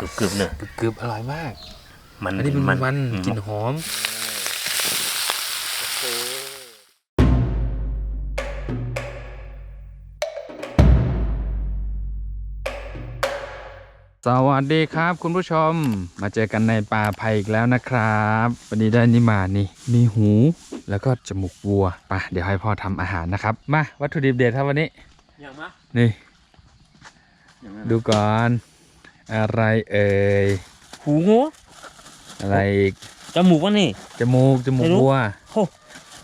กรึบกรึบๆเนอะกรึบๆอร่อยมาก มันอันนี้มันมันอืมกลิ่นหอม สวัสดีครับ คุณผู้ชมมาเจอกันในป่าไผ่อีกแล้วนะครับ วันนี้ได้นี่มานี่ มีหูแล้วก็จมูกวัวไปะเดี๋ยวให้พ่อทำอาหารนะครับ มาวัตถุดิบเด็ดครับวันนี้ อย่างมะนี่อย่างนั้นดูก่อน อะไรเอ่ยหูงูอะไรอีกจมูกวะนี่ จมูกจมูกไม่รู้ วัวโอ้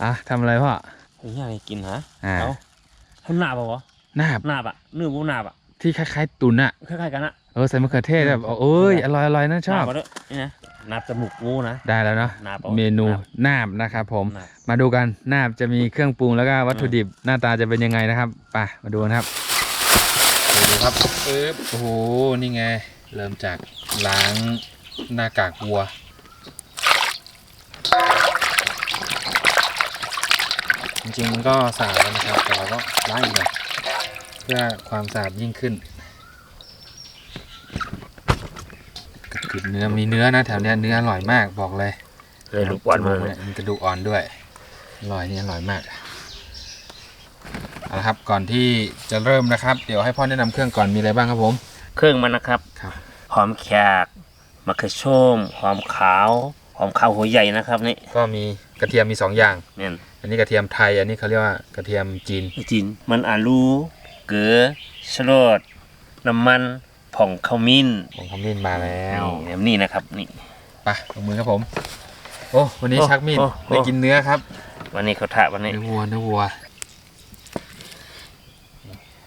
อะทำอะไรพ่อ เฮ้ยอะไรกินฮะอ่า เอาเขาหนาบเปล่าวะนาบหนาบอะเนื้อหมูหนาบอะที่คล้ายๆตุนอะคล้ายๆกันอะ เออใส่มะเขือเทศแบบเอ้ยอร่อยอร่อยนะชอบ หนาบมาด้วยนี่นะหนาบจมูกงูนะได้แล้วเนาะนาบเอาเมนูนาบนาบนะครับผม หนาบมาดูกันนาบจะมีเครื่องปรุงแล้วก็วัตถุดิบหน้าตาจะเป็นยังไงนะครับไปมาดูกันครับดูครับปึ๊บโอ้โหนี่ไง เริ่มจากล้างหน้ากากวัว จริงๆมันก็สะอาดแล้วนะครับ แต่เราก็ล้างอีกหน่อยเพื่อความสะอาดยิ่งขึ้นกรึบๆเนื้อมีเนื้อนะแถวเนี้ยเนื้ออร่อยมากบอกเลยเลยลูกบอลมาจกเนี่ยมีกระดูกอ่อนด้วยอร่อยนี่อร่อยมากเอาละครับก่อนที่จะเริ่มนะครับ เดี๋ยวให้พ่อแนะนำเครื่องก่อนมีอะไรบ้างครับผม เครื่องมันนะครับ ครับ หอมแขกมะเขือส้มหอมขาว หอมขาวหัวใหญ่นะครับนี่ก็มีกระเทียมมีสองอย่าง เนี่ยอันนี้กระเทียมไทย อันนี้เขาเรียกว่ากระเทียมจีนไอ้จินมันอาลู เกลือชะโลดน้ำมันผ่องขมิ้นผมขมิ้นมาแล้วนี่แบบนี้นะครับนี่ ไปลงมือครับผม โอ้วันนี้โอ้ชักมีดโอ้ ได้กินเนื้อครับวันนี้เขาทะวันนี้เนื้อวัวเนื้อวัว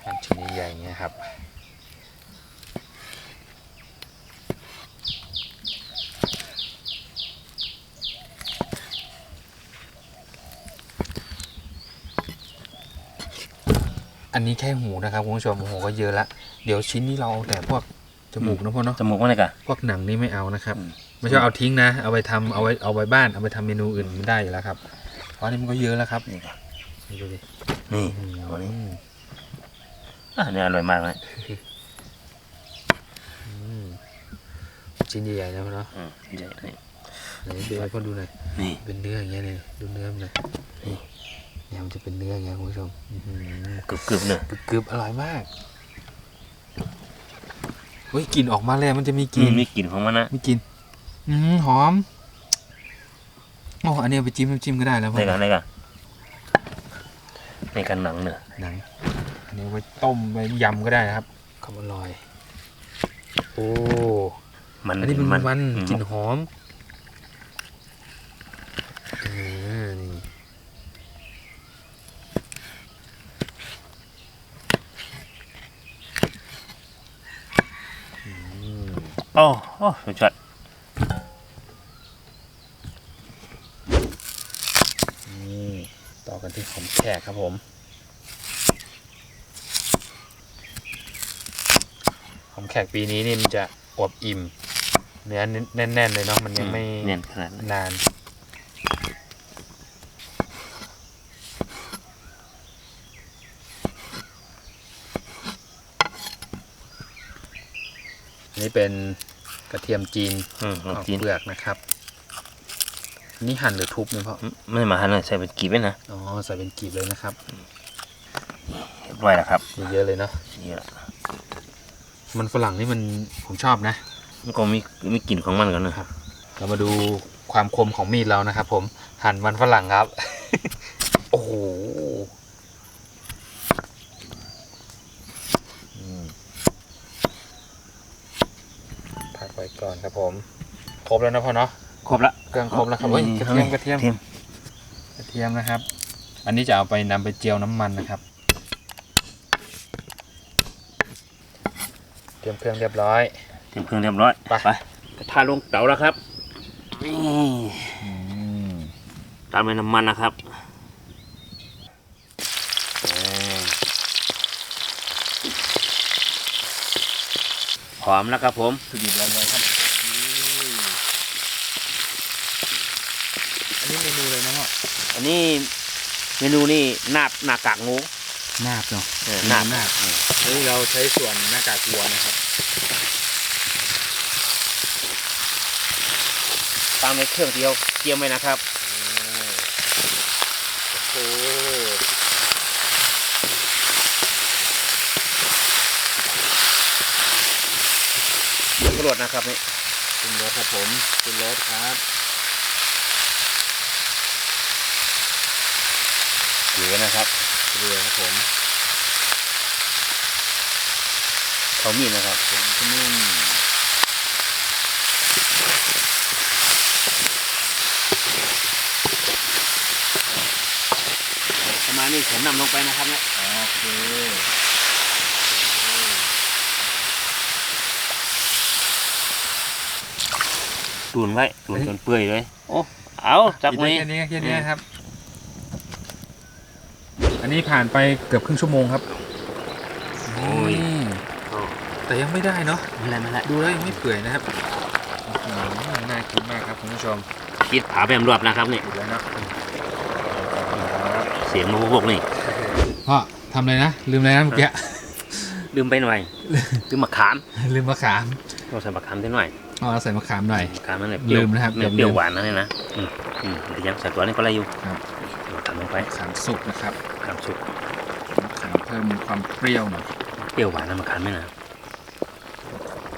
อันชิ้นใหญ่ๆอย่างเงี้ยครับ อันนี้แค่หูนะครับคุณผู้ชมโอ้โหก็เยอะละเดี๋ยวชิ้นนี้เราเอาแต่พวกจมูกนะพ่อเนาะจมูกว่าไงกะ พวกหนังนี่ไม่เอานะครับอืมไม่ใช่เอาทิ้งนะ เอาไปทำเอาไว้เอาไว้บ้านเอาไปทำเมนูอื่นมันได้อยู่แล้วครับ เพราะอันนี้มันก็เยอะแล้วครับ นี่ครับนี่ดูดินี่อืมวันนี้อะเนี่ยอร่อยมากเลยอืมชิ้นใหญ่ๆนะพ่อเนาะอืมใหญ่นี่ไหนดูให้พ่อดูหน่อยนี่เป็นเนื้ออย่างเงี้ยเนี่ยดูเนื้อมันหน่อยนี่ เนี่ยมันจะเป็นเนื้ออย่างเงี้ยคุณผู้ชมอื้อหือกรึบกรึบๆเนอะกรึบๆอร่อยมากเฮ้ยกลิ่นออกมาเลยมันจะมีกกิลิ่นนมีกลิ่นของมันนะมีกลิ่นอืมหอมโอ้อันนี้เอาไปจิ้มน้ำจิ้มก็ได้แล้วพ่อในกันในกันในกันหนังเนอะหนังอันนี้เอาไว้ต้มไว้ยำก็ได้นะครับขมอร่อย โอ้มันอันนี้มันมันอืกลิ่นหอมเออนี่ โอ้โอ้สุดยอดนี่ต่อกันที่หอมแขกครับผมหอมแขกปีนี้นี่มันจะอวบอิ่ม เนื้อแน่นๆเลยเนาะมันยังไม่เนียนขนาดนั้นนานอันนี้เป็น กระเทียมจีนอืมออกกินเปลือกนะครับ นี่หั่นหรือทุบเนี่ยพ่อไม่มาหันเลยใส่เป็นกีบไว้นะอ๋อใส่เป็นกลีบเลยนะครับเรียบร้อยแล้วครับเยอะๆเลยเนาะเยอะมันฝรั่งนี่มันผมชอบนะมันก็มีมีกลิ่นของมันกันนะครับ เรามาดูความคมของมีดเรานะครับ ผมหั่นมันฝรั่งครับ โอ้โหอืมพักไว้ก่อนครับผม คร บแล้วนะพ่อเนาะครบละเครื่องครบแล้วครับเฮ้ยกระเทียมกระเทียมเทียมกระเทียมนะครับ อันนี้จะเอาไปนำไปเจียวน้ำมันนะครับเตรียมเครื่องเรียบร้อยเทียมเครื่องเรียบร้อยไปไปกระทะลงเตาแล้วครับนี่อืมตามด้วยน้ำมันนะครับหอมแล้วครับผมสุดยอดเลยครับ อันนี้เมนูเลยนะพ่อ อันนี้เมนูนี่นาบหน้ากากงูนาบเนาะเออนานาบบนาบเฮ้ยเราใช้ส่วนหน้ากากวัวนะครับตามในเครื่องเดียวเตรียมไว้นะครับโอ้กระโดดนะครับนี่คุณรถครับผมคุณรถครับ เกลือนะครับเรือครับผมเขามีดนะครับผมขมิ้นประมาณนี้ผมนำลงไปนะครับเนี่ยโอเคตูนไว้ตูนจนเปื่อยเลย โอ้ เอาจับกินมืได้อแค่นี้แค่นี้ครับอั นนี้ผ่านไปเกือบครึ่งชั่วโมงครับโอ้ยนี่แต่ยังไม่ได้เนาะไม่ไรไม่ไรดูแล้วยังไม่เปื่อยนะครับอื้อหือน่ากินมากครับคุณผู้ชมคิดผาแปมรอบนะครับนี่ดูแล้วเนาะเสียงนกพวกนี่พ่อทำอะไรนะ ลืมอะไรนะเมื่อกี้ ลืมไปหน่อยลืมมะขามลืมมะขามเราใส่มะขามได้หน่อยอ๋อใส่มะขามหน่อย มะขามมันเนี่ยเปรี้ยวลืมนะครับเปรี้ยวลืมเปรี้ยวหวานนะเนี่ยนะอืมอืมแต่ยังใส่ตัวนี้ก็ไรอยู่ ครับมะขามลงไปมะขามสุกนะครับมะขามสุกมะขามเพิ่มความเปรี้ยวหน่อยเปรี้ยวหวานนะมะขามไม่นะ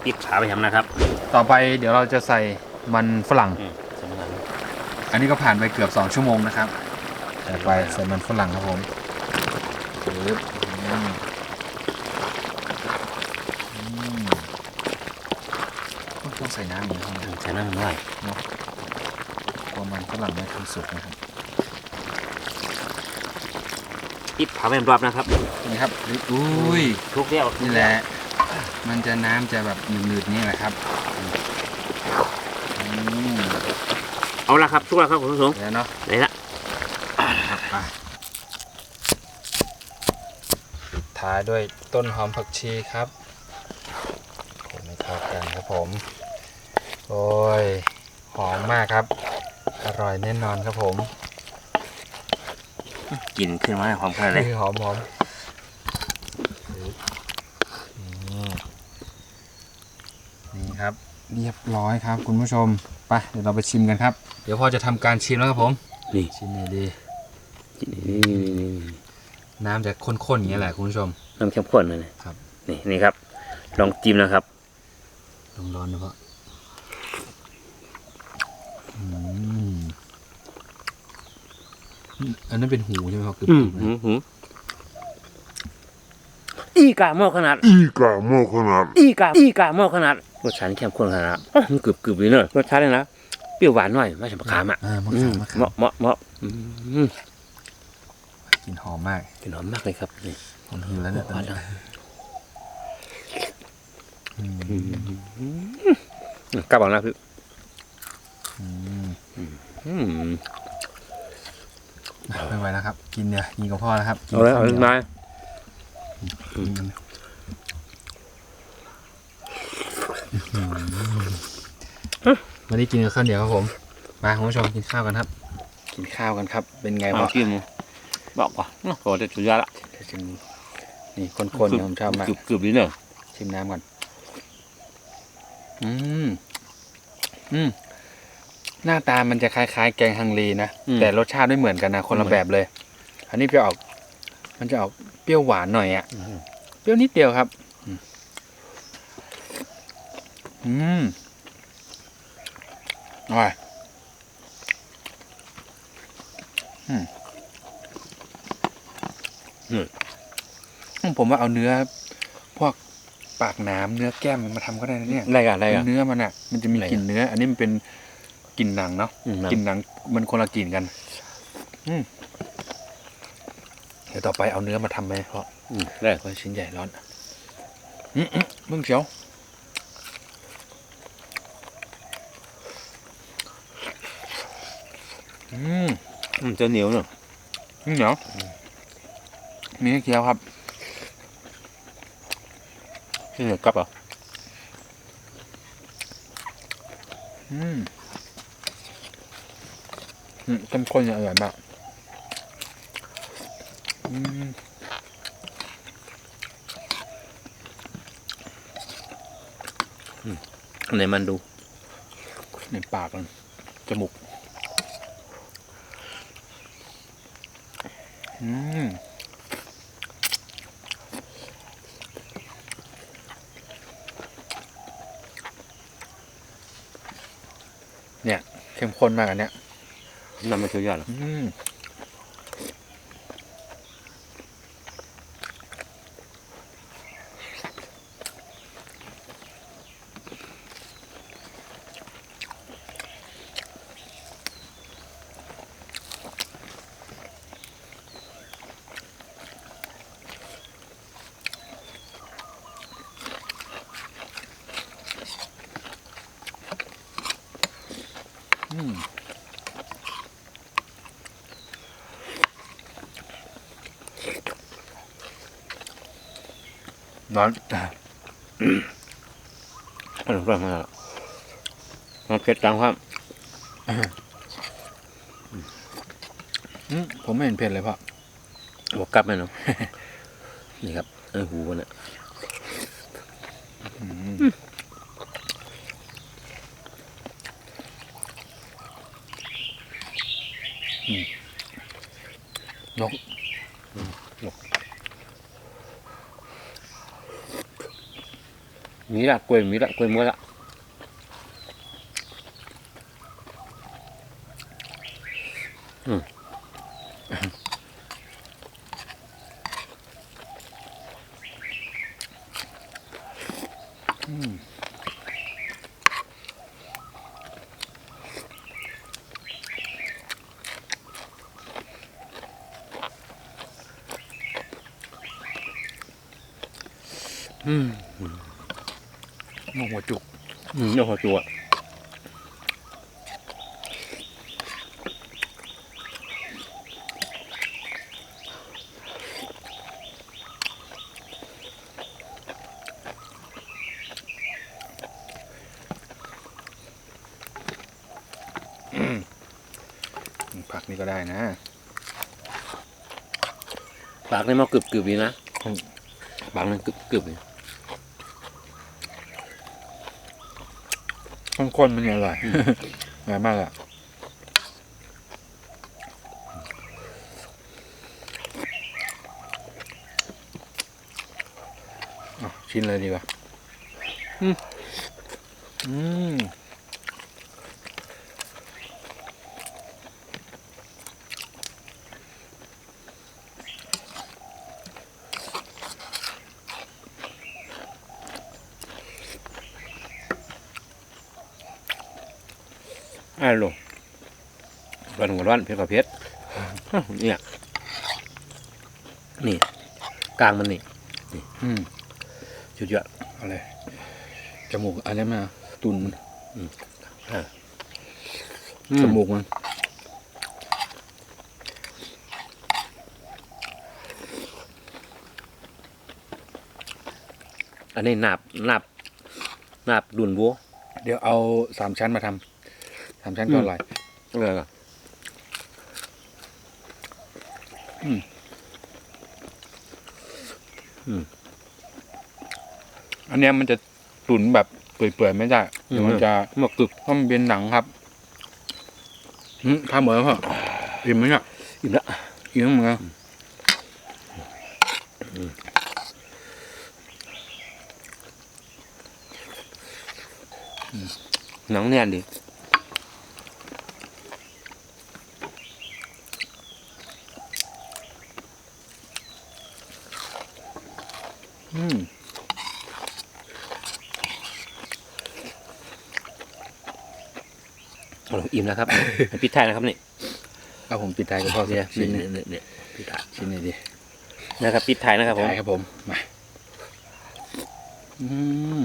ปิดผาไปทำนะครับ ต่อไปเดี๋ยวเราจะใส่มันฝรั่งอืมใส่มะขามอันนี้ก็ผ่านไปเกือบ2ชั่วโมงนะครับต่อไปใส่มันฝรั่งครับผมปึ๊บอืมอืมต้องใส่น้ำอย่างนี้ครับใส่น้ำมันหน่อยกลัวมันฝรั่งไม่ทันสุกนะครับ ปิดผาไปรอบนะครับนี่ครับอุ้ยทุกเดียวนี่แหละ มันจะน้ำจะแบบหนืดๆนี่แหละครับอืมเอาละครับทุกแล้วครับคุณผู้ชมเดี๋ยวเนาะได้ละครับไปท้ายด้วยต้นหอมผักชีครับผมไม่เข้ากันครับผม โอ้ย หอมมากครับ อร่อยแน่นอนครับผม กลิ่นขึ้นมาหอมขนาดเลยหอมหอมนี่นี่ครับ เรียบร้อยครับ คุณผู้ชมไปเดี๋ยวเราไปชิมกันครับ เดี๋ยวพ่อจะทำการชิมแล้วครับผมนี่ชิมหน่อยดีนี่นี่นี่น้ำจะข้นๆอย่างนี้ยแหละคุณผู้ชมน้ำเข้มข้นเลยนะครับ นี่นี่ครับ ลองจิ้มนะครับลองร้อนนะพ่ออื อันนั้นเป็นหูใช่ไหมครับคืออืมนะหืมหืมอีกาหม้อขนาด อีกาโมขนาด อีกาอีกาหม้อขนาดรสชาติเข้มข้นขนาดอ๋อมันกรึบกรึบเลยเนอะรสชาติเลยนะเปรี้ยวหวานหน่อยไม่ใช่มะขามอะอ่ามะอืขามมมะขามเหมาะเหมาะเหมาะอืมกลิ่นหอมมากกลิ่นหอมมากเลยครับนี่ผมหิวแล้วเนี่ยตอนนี้อืมอืมกลับเอานะพี่อืมอืม ไม่ไหวแล้วครับ กินเนี่ยกินกับพ่อแล้วครับกินเอาเลยข้าเอาวเลยหนียวมาอืมวันนี้กินกับข้าวเหนียวครับผม มาคุณผู้ชมกินข้าวกันครับ กินข้าวกันครับ เป็นไงเอาพ่อชิมบอกว่าโอ้โหจะสุดยอดละเดี๋ยวชิมนี่ข้นๆเนี่ยผมชอบมากกรึบกรึบดีเนอะชิมน้ำก่อน อืม อืม หน้าตามันจะคล้ายๆ แกงฮังเลนะแต่รสชาติไม่เหมือนกันนะ คนละแบบเลย อันนี้จะออก มันจะออกเปรี้ยวหวานหน่อยอะอืมเปรี้ยวนิดเดียวครับอืมอืมอร่อยอืมอืมผมว่าเอาเนื้อ พวกปากหน้ำเนื้อแก้มมันมาทำก็ได้นะเนี่ยอะไรกันอะไรกัน เนื้อมันอะ มันจะมีอะไรกลิ่นเนื้อ อันนี้มันเป็น กลิ่นหนังเนาะอืมกลิ่นหนังมันคนละกลิ่นกัน อืมเดี๋ยวต่อไปเอาเนื้อมาทำไหมเพราะอืมได้เพราะชิ้นใหญ่ร้อนอืมอืมมึงเชียวอืม อืมจะเหนียวเนอะนี่เหนียวมีให้เคี้ยวครับนี่เหนียวกลับเหรออืม อืมเข้มข้นอย่างอร่อยมากอืมในมันดู ในปากมันจมูกอืมเนี่ยเข้มข้นมากอันเนี้ย น้ำมันเชียวยอดเหรออืมอื ร้อนอร่อยมากมันเผ็ดจังครับอืมผมไม่เห็นเผ็ดเลยพ่อบวกกลับไหมเนาะนี่ครับเออหูมันอะอืมอืมนก มีละกล้วยมีละกล้วยม้วนละอืมอืมอืมนกหัวจุกอืมเนื้อหัวจัวผักนี่ก็ได้นะปากนี่มันกรึบกรึบๆดีนะปากมันกรึบกรึบๆดี ข้นๆมันอร่อยอร่อยมากอะอะชิ้นเลยดีกว่า อืม อืม ลงร้อนกับร้อนเผ็ดกับเผ็ดเนี่ยนี่ กลางมันนี่อืมชุดยอดเอาเลยจมูกอันนี้มาตุนมันอ่าจมูกมันอันนี้นาบนาบนาบดุนบัวเดี๋ยวเอาสามชั้นมาทำ สามชั้นก็อือมร่อยเลยอะอันเนี้ยมันจะตุนแบบเปื่อยๆไม่ได้เดี๋ยวมันจะหมกกรึบเพราะมันเป็นหนังครับอืมข้าวเหมือนพ่ออิ่มไหมเนี่ยอิ่มละอิ่มเหมือนกันหนังแน่นดิ อืมเอาลงอิ่มแล้วครับ ปิดท้ายนะครับนี่เอาผมปิดท้ายกับพ่อเนี่ยชิ้นหนึเนี่งยเนี่ยเนี่ยปิดท้ายชิ้นไหนดีนะครับปิดท้ายนะครับผมท้ายครับผมมาอืม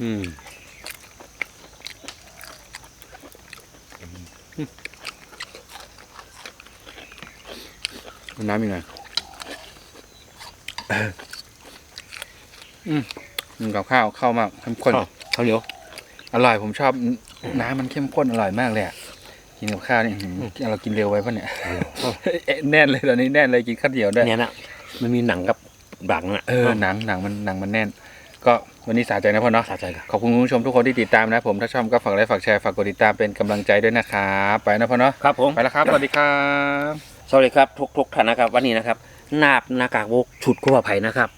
อืมเอาน้ำอีกหน่ อืมกับข้าวเข้ามากเข้มข้นข้าวเหนียวอร่อยผมชอบน้ำมันเข้มข้นอร่อยมากเลยอะกินกับข้าวนี่เรากินเร็วไว้ป่ะเนี่ยแน่นเลยตอนนี้แน่นเลยกินข้าวเหนียวได้เนี่ยนะมันมีหนังกับหลังอะเออหนังหนังมันหนังมันแน่น ก็วันนี้สาใจนะพ่อเนาะสาใจคขอบคุณคุณผู้ชมทุกคนที่ติดตามนะผมถ้าชอบก็ฝากไลค์ฝากแชร์ฝากกดติดตามเป็นกำลังใจด้วยนะครับไปนะพ่อเนาะครับผมไปแล้วครับสวัสดีครับสวัสดีครับทุกทุกท่านนะครับ วันนี้นะครับ นาบหน้ากากวกชุดคู่ภัยนะครับ